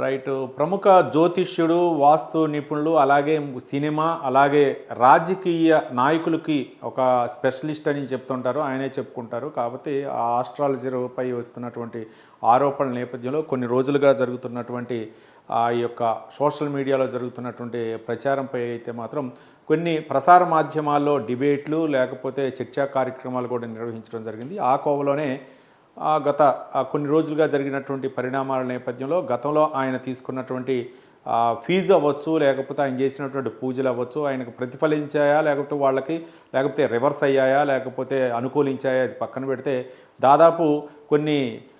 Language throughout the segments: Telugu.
రైట్. ప్రముఖ జ్యోతిష్యుడు వాస్తు నిపుణులు అలాగే సినిమా అలాగే రాజకీయ నాయకులకి ఒక స్పెషలిస్ట్ అని చెప్తుంటారు. ఆయనే చెప్పుకుంటారు. కాబట్టి ఆ ఆస్ట్రాలజీపై వస్తున్నటువంటి ఆరోపణల నేపథ్యంలో కొన్ని రోజులుగా జరుగుతున్నటువంటి ఆ యొక్క సోషల్ మీడియాలో జరుగుతున్నటువంటి ప్రచారంపై అయితే మాత్రం కొన్ని ప్రసార మాధ్యమాల్లో డిబేట్లు లేకపోతే చర్చా కార్యక్రమాలు కూడా నిర్వహించడం జరిగింది. ఆ కోవలోనే గత కొన్ని రోజులుగా జరిగినటువంటి పరిణామాల నేపథ్యంలో గతంలో ఆయన తీసుకున్నటువంటి ఫీజు అవ్వచ్చు లేకపోతే ఆయన చేసినటువంటి పూజలు అవ్వచ్చు ఆయనకు ప్రతిఫలించాయా లేకపోతే వాళ్ళకి లేకపోతే రివర్స్ అయ్యాయా లేకపోతే అనుకూలించాయా అది పక్కన పెడితే దాదాపు కొన్ని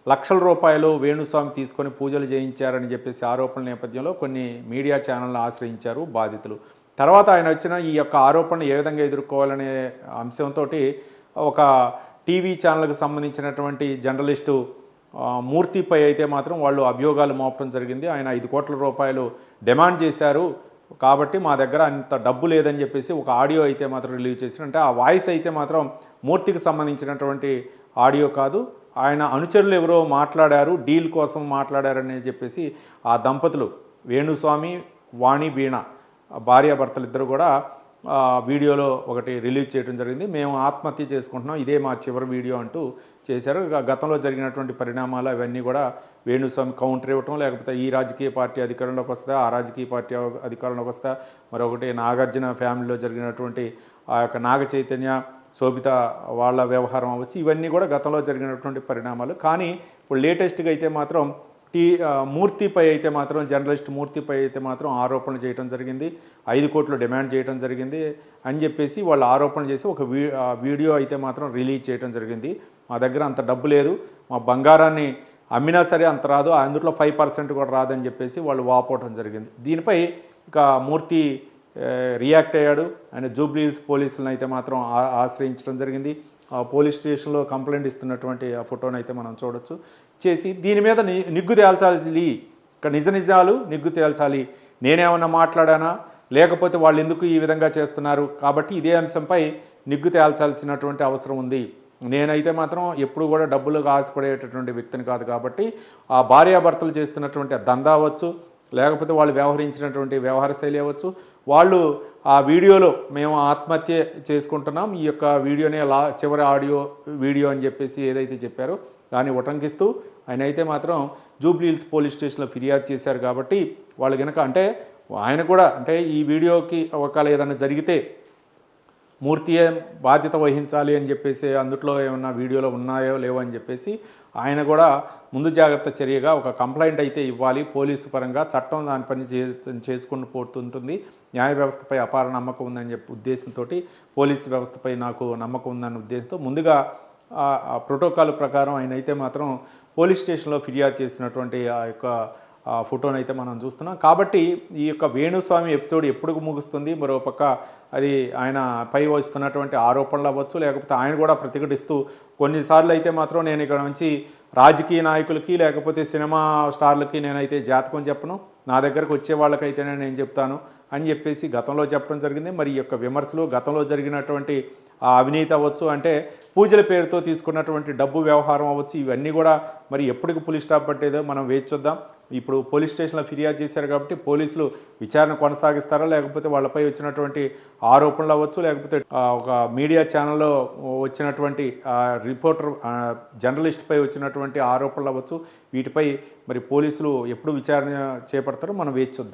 లక్షల రూపాయలు వేణుస్వామి తీసుకొని పూజలు చేయించారని చెప్పేసి ఆరోపణల నేపథ్యంలో కొన్ని మీడియా ఛానళ్ళను ఆశ్రయించారు బాధితులు. తర్వాత ఆయన వచ్చిన ఈ యొక్క ఆరోపణను ఏ విధంగా ఎదుర్కోవాలనే అంశంతో ఒక టీవీ ఛానల్కి సంబంధించినటువంటి జర్నలిస్టు మూర్తిపై అయితే మాత్రం వాళ్ళు అభియోగాలు మోపడం జరిగింది. ఆయన ఐదు కోట్ల రూపాయలు డిమాండ్ చేశారు. కాబట్టి మా దగ్గర అంత డబ్బు లేదని చెప్పేసి ఒక ఆడియో అయితే మాత్రం రిలీజ్ చేసిన అంటే ఆ వాయిస్ అయితే మాత్రం మూర్తికి సంబంధించినటువంటి ఆడియో కాదు. ఆయన అనుచరులు ఎవరో మాట్లాడారు డీల్ కోసం మాట్లాడారని చెప్పేసి ఆ దంపతులు వేణుస్వామి వాణి వీణ భార్యాభర్తలు ఇద్దరు కూడా వీడియోలో ఒకటి రిలీజ్ చేయడం జరిగింది. మేము ఆత్మహత్య చేసుకుంటున్నాం. ఇదే మా చివరి వీడియో అంటూ చేశారు. ఇక గతంలో జరిగినటువంటి పరిణామాలు అవన్నీ కూడా వేణుస్వామి కౌంటర్ ఇవ్వటం లేకపోతే ఈ రాజకీయ పార్టీ అధికారంలోకి వస్తా ఆ రాజకీయ పార్టీ అధికారంలోకి వస్తా మరొకటి నాగార్జున ఫ్యామిలీలో జరిగినటువంటి ఆ యొక్క నాగ చైతన్య శోభిత వాళ్ళ వ్యవహారం అవ్వచ్చు. ఇవన్నీ కూడా గతంలో జరిగినటువంటి పరిణామాలు. కానీ ఇప్పుడు లేటెస్ట్గా అయితే మాత్రం టీ మూర్తిపై అయితే మాత్రం జర్నలిస్ట్ మూర్తిపై అయితే మాత్రం ఆరోపణలు చేయడం జరిగింది. ఐదు కోట్లు డిమాండ్ చేయడం జరిగింది అని చెప్పేసి వాళ్ళు ఆరోపణ చేసి ఒక వీ వీడియో అయితే మాత్రం రిలీజ్ చేయడం జరిగింది. మా దగ్గర అంత డబ్బు లేదు. మా బంగారాన్ని అమ్మినా సరే అంత రాదు. అందులో ఫైవ్ పర్సెంట్ కూడా రాదని చెప్పేసి వాళ్ళు వాపోవడం జరిగింది. దీనిపై ఇక మూర్తి రియాక్ట్ అయ్యాడు. ఆయన జూబ్లీహిల్స్ పోలీసులను అయితే మాత్రం ఆశ్రయించడం జరిగింది. ఆ పోలీస్ స్టేషన్లో కంప్లైంట్ ఇస్తున్నటువంటి ఆ ఫోటోని అయితే మనం చూడొచ్చు. చేసి దీని మీద ని- నిగ్గు తేల్చాల్సింది ఇక్కడ నిజ నిజాలు నిగ్గు తేల్చాలి. నేనేమన్నా మాట్లాడానా? లేకపోతే వాళ్ళు ఎందుకు ఈ విధంగా చేస్తున్నారు? కాబట్టి ఇదే అంశంపై నిగ్గు తేల్చాల్సినటువంటి అవసరం ఉంది. నేనైతే మాత్రం ఎప్పుడు కూడా డబ్బులకు ఆశపడేటటువంటి వ్యక్తిని కాదు కాబట్టి ఆ భార్యాభర్తలు చేస్తున్నటువంటి దందావచ్చు దందా అవ్వచ్చు లేకపోతే వాళ్ళు వ్యవహరించినటువంటి వ్యవహార శైలి అవ్వచ్చు. వాళ్ళు ఆ వీడియోలో మేము ఆత్మహత్య చేసుకుంటున్నాం ఈ యొక్క వీడియోనే లా చివరి ఆడియో వీడియో అని చెప్పేసి ఏదైతే చెప్పారో దాన్ని ఉటంకిస్తూ ఆయన అయితే మాత్రం జూబ్లీహిల్స్ పోలీస్ స్టేషన్లో ఫిర్యాదు చేశారు కాబట్టి వాళ్ళు కనుక అంటే ఆయన కూడా అంటే ఈ వీడియోకి ఒకవేళ ఏదైనా జరిగితే మూర్తియే బాధ్యత వహించాలి అని చెప్పేసి అందుట్లో ఏమన్నా వీడియోలో ఉన్నాయో లేవో అని చెప్పేసి ఆయన కూడా ముందు జాగ్రత్త చర్యగా ఒక కంప్లైంట్ అయితే ఇవ్వాలి. పోలీసు పరంగా చట్టం దాని పని చే చేసుకుని పోతుంటుంది. న్యాయ వ్యవస్థపై అపార నమ్మకం ఉందని చెప్పి ఉద్దేశంతో పోలీసు వ్యవస్థపై నాకు నమ్మకం ఉందన్న ఉద్దేశంతో ముందుగా ఆ ప్రోటోకాల్ ప్రకారం ఆయన అయితే మాత్రం పోలీస్ స్టేషన్లో ఫిర్యాదు చేసినటువంటి ఆ యొక్క ఫోటోని అయితే మనం చూస్తున్నాం. కాబట్టి ఈ యొక్క వేణుస్వామి ఎపిసోడ్ ఎప్పుడు ముగుస్తుంది? మరోపక్క అది ఆయన పై వస్తున్నటువంటి ఆరోపణలు అవ్వచ్చు లేకపోతే ఆయన కూడా ప్రతిఘటిస్తూ కొన్నిసార్లు అయితే మాత్రం నేను ఇక్కడ నుంచి రాజకీయ నాయకులకి లేకపోతే సినిమా స్టార్లకి నేనైతే జాతకం చెప్పను. నా దగ్గరకు వచ్చే వాళ్ళకైతేనే నేను చెప్తాను అని చెప్పేసి గతంలో చెప్పడం జరిగింది. మరి ఈ యొక్క విమర్శలు గతంలో జరిగినటువంటి ఆ అవినీతి అవ్వచ్చు అంటే పూజల పేరుతో తీసుకున్నటువంటి డబ్బు వ్యవహారం అవ్వచ్చు ఇవన్నీ కూడా మరి ఎప్పటికి పులి స్టాప్ పట్టేదో మనం వేచి చూద్దాం. ఇప్పుడు పోలీస్ స్టేషన్లో ఫిర్యాదు చేశారు కాబట్టి పోలీసులు విచారణ కొనసాగిస్తారా లేకపోతే వాళ్ళపై వచ్చినటువంటి ఆరోపణలు అవ్వచ్చు? లేకపోతే ఒక మీడియా ఛానల్లో వచ్చినటువంటి రిపోర్టర్ జర్నలిస్ట్పై వచ్చినటువంటి ఆరోపణలు అవ్వచ్చు? వీటిపై మరి పోలీసులు ఎప్పుడు విచారణ చేపడతారో మనం వేచి చూద్దాం.